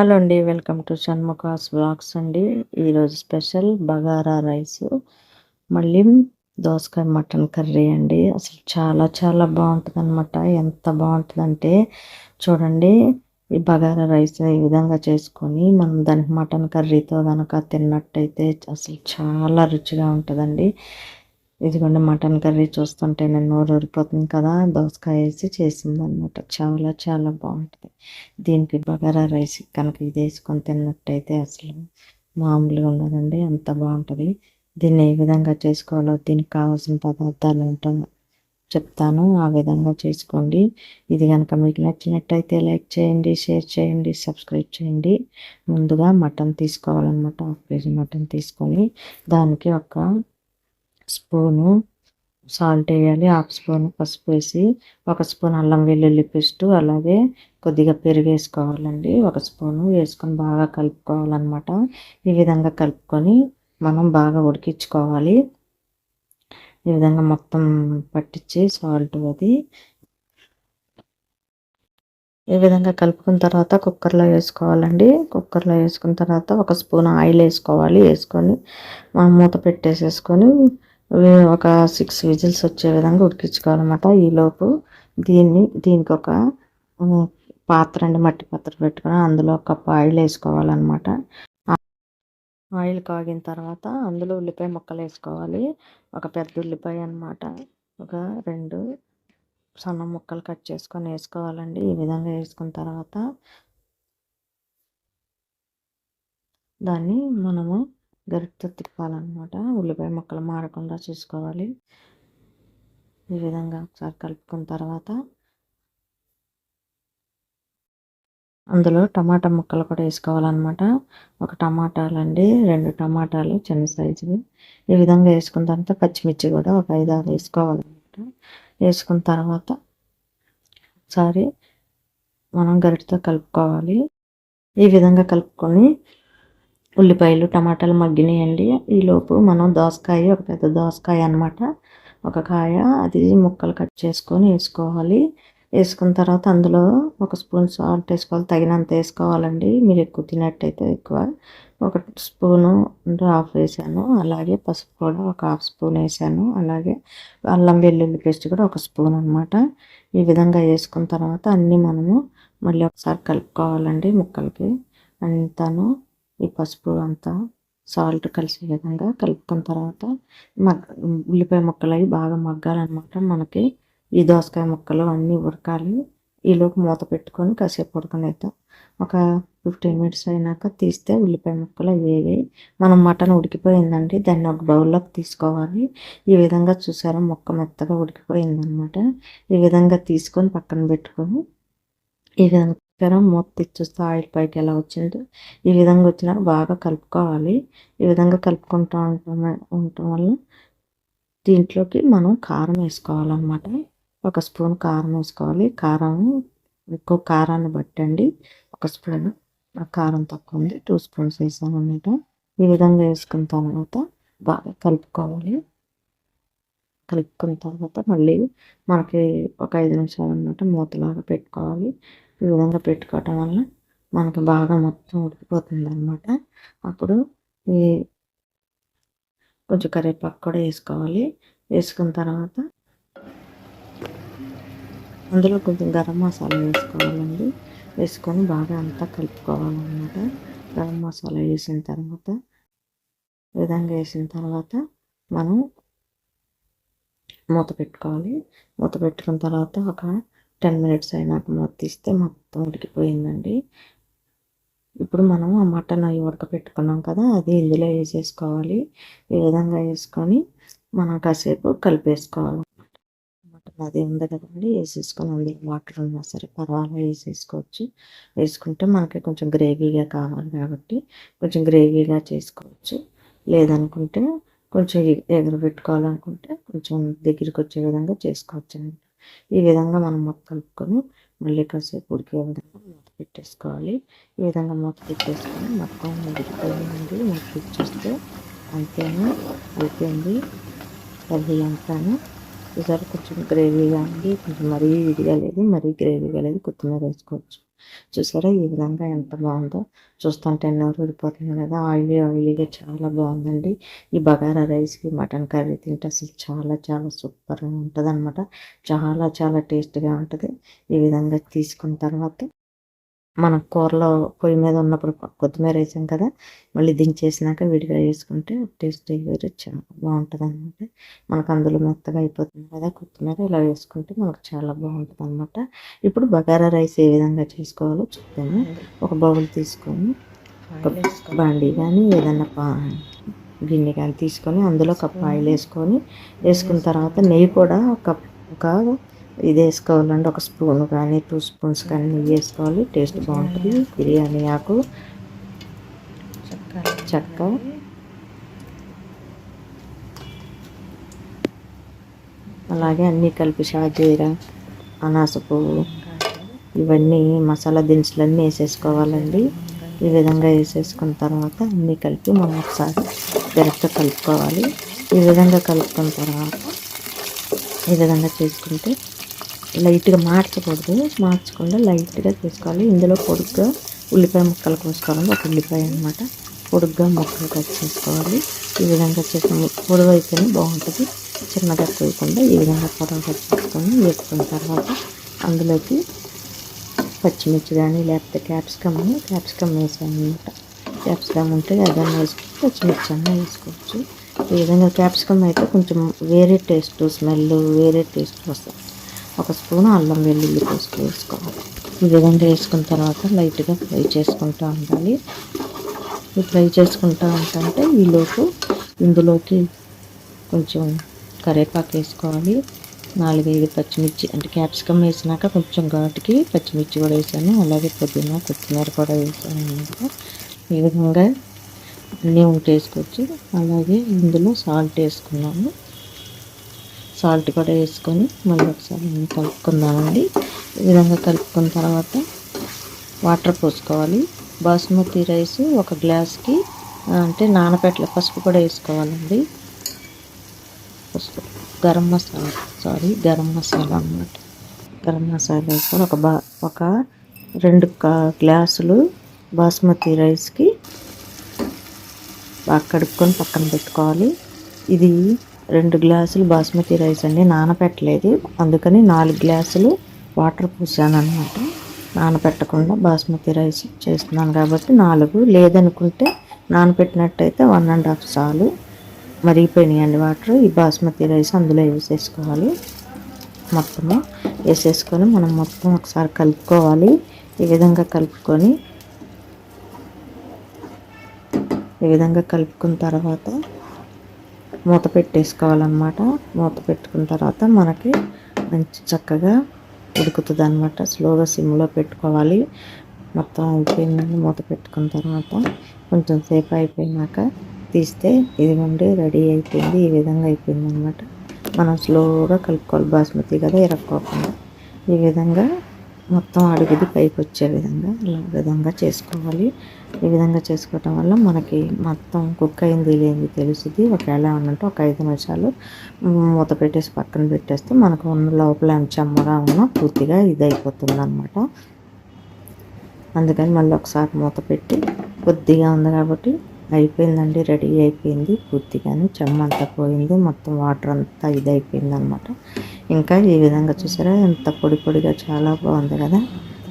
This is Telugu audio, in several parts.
హలో అండి వెల్కమ్ టు షణ్ముఖాస్ బ్లాగ్స్ అండి. ఈరోజు స్పెషల్ బగారా రైస్ మళ్ళీ దోసకాయ మటన్ కర్రీ అండి. అసలు చాలా చాలా బాగుంటుంది అనమాట ఎంత బాగుంటుందంటే చూడండి ఈ బగారా రైస్ ఈ విధంగా చేసుకొని మనం దానికి మటన్ కర్రీతో కనుక తిన్నట్టయితే అసలు చాలా రుచిగా ఉంటుందండి. ఇదిగోండి మటన్ కర్రీ చూస్తుంటే నేను నోరు ఊరిపోతుంది కదా దోసకాయ వేసి చేసిందనమాట చాలా చాలా బాగుంటుంది. దీనికి బగారా రైస్ కనుక ఇది వేసుకొని తిన్నట్టయితే అసలు మామూలుగా ఉండదండి అంత బాగుంటుంది. దీన్ని ఏ విధంగా చేసుకోవాలో దీనికి కావాల్సిన పదార్థాలు ఏంటో చెప్తాను. ఆ విధంగా చేసుకోండి. ఇది కనుక మీకు నచ్చినట్టయితే లైక్ చేయండి షేర్ చేయండి సబ్స్క్రైబ్ చేయండి. ముందుగా మటన్ తీసుకోవాలన్నమాట. హాఫ్ కేజీ మటన్ తీసుకొని దానికి ఒక స్పూను సాల్ట్ వేయాలి. హాఫ్ స్పూన్ పసుపు వేసి ఒక స్పూన్ అల్లం వెల్లుల్లి పేస్ట్ అలాగే కొద్దిగా పెరుగు వేసుకోవాలండి. ఒక స్పూను వేసుకొని బాగా కలుపుకోవాలన్నమాట. ఈ విధంగా కలుపుకొని మనం బాగా ఉడికించుకోవాలి. ఈ విధంగా మొత్తం పట్టించి సాల్ట్ అది. ఈ విధంగా కలుపుకున్న తర్వాత కుక్కర్లో వేసుకోవాలండి. కుక్కర్లో వేసుకున్న తర్వాత ఒక స్పూన్ ఆయిల్ వేసుకోవాలి. వేసుకొని మనం మూత పెట్టేసేసుకొని ఒక సిక్స్ విజిల్స్ వచ్చే విధంగా ఉడికించుకోవాలన్నమాట. ఈలోపు దీన్ని దీనికి ఒక పాత్ర అండి మట్టి పాత్ర పెట్టుకొని అందులో ఒక కప్పు ఆయిల్ వేసుకోవాలన్నమాట. ఆయిల్ కాగిన తర్వాత అందులో ఉల్లిపాయ ముక్కలు వేసుకోవాలి. ఒక పెద్ద ఉల్లిపాయ అనమాట ఒక రెండు సన్న ముక్కలు కట్ చేసుకొని వేసుకోవాలండి. ఈ విధంగా వేసుకున్న తర్వాత దాన్ని మనము గరిటతో తిప్పాలన్నమాట. ఉల్లిపాయ ముక్కలు మారకుండా చూసుకోవాలి. ఈ విధంగా ఒకసారి కలుపుకున్న తర్వాత అందులో టమాటా ముక్కలు కూడా వేసుకోవాలన్నమాట. ఒక టమాటాలండి రెండు టమాటాలు చిన్న సైజువి. ఈ విధంగా వేసుకున్న తర్వాత పచ్చిమిర్చి కూడా ఒక ఐదు ఆరు వేసుకోవాలన్నమాట. వేసుకున్న తర్వాత ఒకసారి మనం గరిటతో కలుపుకోవాలి. ఈ విధంగా కలుపుకొని ఉల్లిపాయలు టమాటాలు మగ్గినాయండి. ఈలోపు మనం దోసకాయ ఒక పెద్ద దోసకాయ అనమాట ఒక కాయ అది ముక్కలు కట్ చేసుకొని వేసుకోవాలి. వేసుకున్న తర్వాత అందులో ఒక స్పూన్ సాల్ట్ వేసుకోవాలి. తగినంత వేసుకోవాలండి. మీరు ఎక్కువ తినట్టయితే ఎక్కువ. ఒక స్పూను హాఫ్ వేసాను. అలాగే పసుపు కూడా ఒక హాఫ్ స్పూన్ వేసాను. అలాగే అల్లం వెల్లుల్లి పేస్ట్ కూడా ఒక స్పూన్ అనమాట ఈ విధంగా వేసుకున్న తర్వాత అన్నీ మనము మళ్ళీ ఒకసారి కలుపుకోవాలండి ముక్కలకి. అంతాను. ఈ పసుపు అంతా సాల్ట్ కలిసే విధంగా కలుపుకున్న తర్వాత మగ్గ ఉల్లిపాయ ముక్కలు అవి బాగా మగ్గాలన్నమాట. మనకి ఈ దోసకాయ ముక్కలు అన్నీ ఉడకాలి. ఈలోపు మూత పెట్టుకొని కాసేపు ఉడకనేద్దాం. ఒక ఫిఫ్టీన్ మినిట్స్ అయినాక తీస్తే ఉల్లిపాయ ముక్కలు అవి మనం మటన్ ఉడికిపోయిందండి. దాన్ని ఒక బౌల్లోకి తీసుకోవాలి. ఈ విధంగా చూసారా ముక్క మెత్తగా ఉడికిపోయిందనమాట ఈ విధంగా తీసుకొని పక్కన పెట్టుకొని ఈ విధంగా పెనం మూత తెచ్చేస్తే ఆయిల్ పైకి ఎలా వచ్చిందో? ఈ విధంగా వచ్చినాక బాగా కలుపుకోవాలి. ఈ విధంగా కలుపుకుంటూ ఉండటం ఉండటం వల్ల దీంట్లోకి మనం కారం వేసుకోవాలన్నమాట. ఒక స్పూన్ కారం వేసుకోవాలి. కారం ఎక్కువ కారాన్ని బట్టండి. ఒక స్పూన్ కారం తక్కువ ఉంది. టూ స్పూన్స్ వేసామన్నమాట. ఈ విధంగా వేసుకున్న తర్వాత బాగా కలుపుకోవాలి. కలుపుకున్న తర్వాత మళ్ళీ మనకి ఒక ఐదు నిమిషాలు అన్నమాట మూతలాగా పెట్టుకోవాలి. ఈ విధంగా పెట్టుకోవటం వల్ల మనకు బాగా మొత్తం ఉడికిపోతుంది అనమాట అప్పుడు ఈ కొంచెం కరివేపాకు కూడా వేసుకోవాలి. వేసుకున్న తర్వాత అందులో కొంచెం గరం మసాలా వేసుకోవాలండి. వేసుకొని బాగా అంతా కలుపుకోవాలన్నమాట. గరం మసాలా వేసిన తర్వాత విధంగా వేసిన తర్వాత మనం మూత పెట్టుకోవాలి. మూత పెట్టుకున్న తర్వాత ఒక టెన్ మినిట్స్ అయినాక మూత తీస్తే మొత్తం ఉడికిపోయిందండి. ఇప్పుడు మనం ఆ మటన్ అవి ఉడకపెట్టుకున్నాం కదా అది ఇందులో వేసేసుకోవాలి. ఈ విధంగా వేసుకొని మనం కాసేపు కలిపేసుకోవాలి. మటన్ అది ఉంది కదండి వేసేసుకొని అందులో వాటర్ ఉన్నా సరే పర్వాలేదు వేసేసుకోవచ్చు. వేసుకుంటే మనకి కొంచెం గ్రేవీగా కావాలి కాబట్టి కొంచెం గ్రేవీగా చేసుకోవచ్చు. లేదనుకుంటే కొంచెం ఎగరబెట్టుకోవాలనుకుంటే కొంచెం దగ్గరికి వచ్చే విధంగా చేసుకోవచ్చు అండి ఈ విధంగా మనం మొత్తం కలుపుకొని మళ్ళీ కాసేపు ఉడికే విధంగా మూత పెట్టేసుకోవాలి. ఈ విధంగా మూత పెట్టేసుకొని మొత్తం ఉడికిపోయింది మూత పెట్టేస్తే అంతేను? అయిపోయింది. కర్రీ అంతాను? ఈసారి కొంచెం గ్రేవీగా ఉంది. కొంచెం మరీ ఇదిగా లేదు. మరీ గ్రేవీగా లేదు. కొత్తిమీర వేసుకోవచ్చు. చూసారా? ఈ విధంగా ఎంత బాగుందో. చూస్తుంటే నోరు ఊరిపోతుంది కదా. ఆయిలీ ఆయిలీగా చాలా బాగుందండి. ఈ బగారా రైస్కి మటన్ కర్రీ తింటే అసలు చాలా చాలా సూపర్గా ఉంటుంది అనమాట చాలా చాలా టేస్ట్గా ఉంటుంది. ఈ విధంగా తీసుకున్న తర్వాత మనం కూరలో పొయ్యి మీద ఉన్నప్పుడు కొత్తిమీర వేసాం కదా మళ్ళీ దించేసినాక విడిగా వేసుకుంటే టేస్ట్ వేరే చాలా బాగుంటుంది అనమాట మనకు అందులో మెత్తగా అయిపోతుంది కదా కొత్తిమీర ఇలా వేసుకుంటే మనకు చాలా బాగుంటుంది అనమాట ఇప్పుడు బగారా రైస్ ఏ విధంగా చేసుకోవాలో చూద్దాము. ఒక బౌల్ తీసుకొని బండి కానీ ఏదన్నా పా గిన్నె కానీ తీసుకొని అందులో కప్ ఆయిల్ వేసుకొని వేసుకున్న తర్వాత నెయ్యి కూడా ఒక ఒక ఇది వేసుకోవాలండి. ఒక స్పూన్ కానీ టూ స్పూన్స్ కానీ నెయ్యి వేసుకోవాలి. టేస్ట్ బాగుంటుంది. బిర్యానీ ఆకు చెక్క. అలాగే అన్నీ కలిపి షాజీర అనాస పువ్వు ఇవన్నీ మసాలా దినుసులన్నీ వేసేసుకోవాలండి. ఈ విధంగా వేసేసుకున్న తర్వాత అన్నీ కలిపి మనం ఒకసారి డైరెక్ట్గా కలుపుకోవాలి. ఈ విధంగా కలుపుకున్న తర్వాత ఈ విధంగా చేసుకుంటే లైట్గా మార్చకూడదు. మార్చకుండా లైట్గా తీసుకోవాలి ఇందులో పొడుగ్గా ఉల్లిపాయ ముక్కలు కోసుకోవాలి. ఒక ఉల్లిపాయ అనమాట పొడుగ్గా ముక్కలు కట్ చేసుకోవాలి. ఈ విధంగా చేసిన పొడవు అయితేనే బాగుంటుంది. చిన్నగా కోయకుండా ఈ విధంగా పొడవు కట్ చేసుకొని వేసుకున్న తర్వాత అందులోకి పచ్చిమిర్చి కానీ లేకపోతే క్యాప్సికమ్ క్యాప్సికమ్ వేసాను అనమాట క్యాప్సికమ్ ఉంటే అదన్నా వేసుకొని పచ్చిమిర్చి అన్న వేసుకోవచ్చు. ఈ విధంగా క్యాప్సికమ్ అయితే కొంచెం వేరే టేస్ట్ స్మెల్ వేరే టేస్ట్ వస్తుంది. ఒక స్పూన్ అల్లం వెల్లుల్లి పేస్ట్ వేసుకోవాలి. ఈ విధంగా వేసుకున్న తర్వాత లైట్గా ఫ్రై చేసుకుంటూ ఉండాలి. ఈ ఫ్రై చేసుకుంటూ ఉంటుంటే ఈలోపు ఇందులోకి కొంచెం కరివేపాకు వేసుకోవాలి. నాలుగైదు పచ్చిమిర్చి అంటే క్యాప్సికమ్ వేసినాక కొంచెం ఘాటుకి పచ్చిమిర్చి కూడా వేసాను. అలాగే పుదీనా కొత్తిమీర కూడా వేసాను అనమాట. ఈ విధంగా అన్నీ ఉంటే వేసుకోవచ్చు అలాగే ఇందులో సాల్ట్ వేసుకున్నాము. సాల్ట్ కూడా వేసుకొని మళ్ళీ ఒకసారి కలుపుకుందామండి. ఈ విధంగా కలుపుకున్న తర్వాత వాటర్ పోసుకోవాలి. బాస్మతి రైస్ ఒక గ్లాస్కి అంటే నానపెట్ల పసుపు కూడా వేసుకోవాలండి. పసుపు గరం మసాలా సారీ గరం మసాలా అన్నమాట. గరం మసాలా వేసుకొని ఒక బా ఒక రెండు గ్లాసులు బాస్మతి రైస్కి బాగా కడుక్కొని పక్కన పెట్టుకోవాలి. ఇది రెండు గ్లాసులు బాస్మతి రైస్ అండి. నానపెట్టలేదు. అందుకని నాలుగు గ్లాసులు వాటర్ పోసాను అనమాట నానపెట్టకుండా బాస్మతి రైస్ చేస్తున్నాను కాబట్టి నాలుగు. లేదనుకుంటే నానపెట్టినట్టయితే వన్ అండ్ హాఫ్ చాలు. మరిగిపోయినాయండి వాటర్. ఈ బాస్మతి రైస్ అందులో వేసేసుకోవాలి. మొత్తము వేసేసుకొని మనం మొత్తం ఒకసారి కలుపుకోవాలి. ఈ విధంగా కలుపుకొని ఈ విధంగా కలుపుకున్న తర్వాత మూత పెట్టేసుకోవాలన్నమాట. మూత పెట్టుకున్న తర్వాత మనకి మంచి చక్కగా ఉడుకుతుంది అనమాట స్లోగా సిమ్లో పెట్టుకోవాలి. మొత్తం అయిపోయిందని మూత పెట్టుకున్న తర్వాత. కొంచెం సేపు అయిపోయినాక తీస్తే ఇదిగోండి రెడీ అయిపోయింది. ఈ విధంగా అయిపోయింది అనమాట మనం స్లోగా కలుపుకోవాలి. బాస్మతి కదా ఇరక్కోకుండా ఈ విధంగా మొత్తం అడుగుది పైకి వచ్చే విధంగా ఈ విధంగా చేసుకోవాలి. ఈ విధంగా చేసుకోవటం వల్ల మనకి మొత్తం కుక్ అయింది లేనిది తెలుస్తుంది ఒకవేళ ఏమన్నంటే ఒక ఐదు నిమిషాలు మూత పెట్టేసి పక్కన పెట్టేస్తే మనకు ఉన్న లోపల చెమ్మగా ఉన్న పూర్తిగా ఇది అయిపోతుంది అనమాట అందుకని మళ్ళీ ఒకసారి మూత పెట్టి కొద్దిగా ఉంది కాబట్టి అయిపోయిందండి రెడీ అయిపోయింది. పూర్తిగాను చెమ్మ అంతా పోయింది మొత్తం వాటర్ అంతా ఇది అయిపోయింది అనమాట ఇంకా ఈ విధంగా చూసారా? ఎంత పొడి పొడిగా చాలా బాగుంది కదా?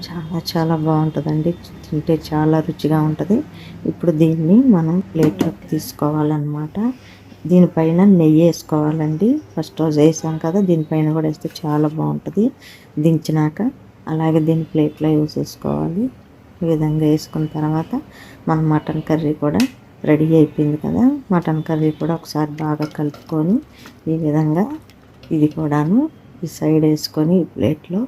చాలా చాలా బాగుంటుందండి. తింటే చాలా రుచిగా ఉంటుంది. ఇప్పుడు దీన్ని మనం ప్లేట్లోకి తీసుకోవాలన్నమాట. దీనిపైన నెయ్యి వేసుకోవాలండి. ఫస్ట్ రోజు వేసాం కదా దీనిపైన కూడా వేస్తే చాలా బాగుంటుంది. దించినాక అలాగే దీన్ని ప్లేట్లో యూస్ చేసుకోవాలి. ఈ విధంగా వేసుకున్న తర్వాత మన మటన్ కర్రీ కూడా రెడీ అయిపోయింది కదా? మటన్ కర్రీ కూడా ఒకసారి బాగా కలుపుకొని ఈ విధంగా ఇది కూడాను ఈ సైడ్ వేసుకొని ఈ ప్లేట్లో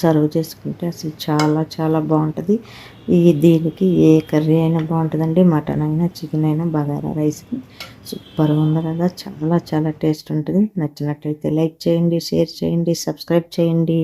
సర్వ్ చేసుకుంటే అసలు చాలా చాలా బాగుంటుంది. ఈ దీనికి ఏ కర్రీ అయినా బాగుంటుందండి. మటన్ అయినా చికెన్ అయినా బగారా రైస్ సూపర్గా ఉంది కదా. చాలా చాలా టేస్ట్ ఉంటుంది. నచ్చినట్లయితే లైక్ చేయండి షేర్ చేయండి సబ్స్క్రైబ్ చేయండి.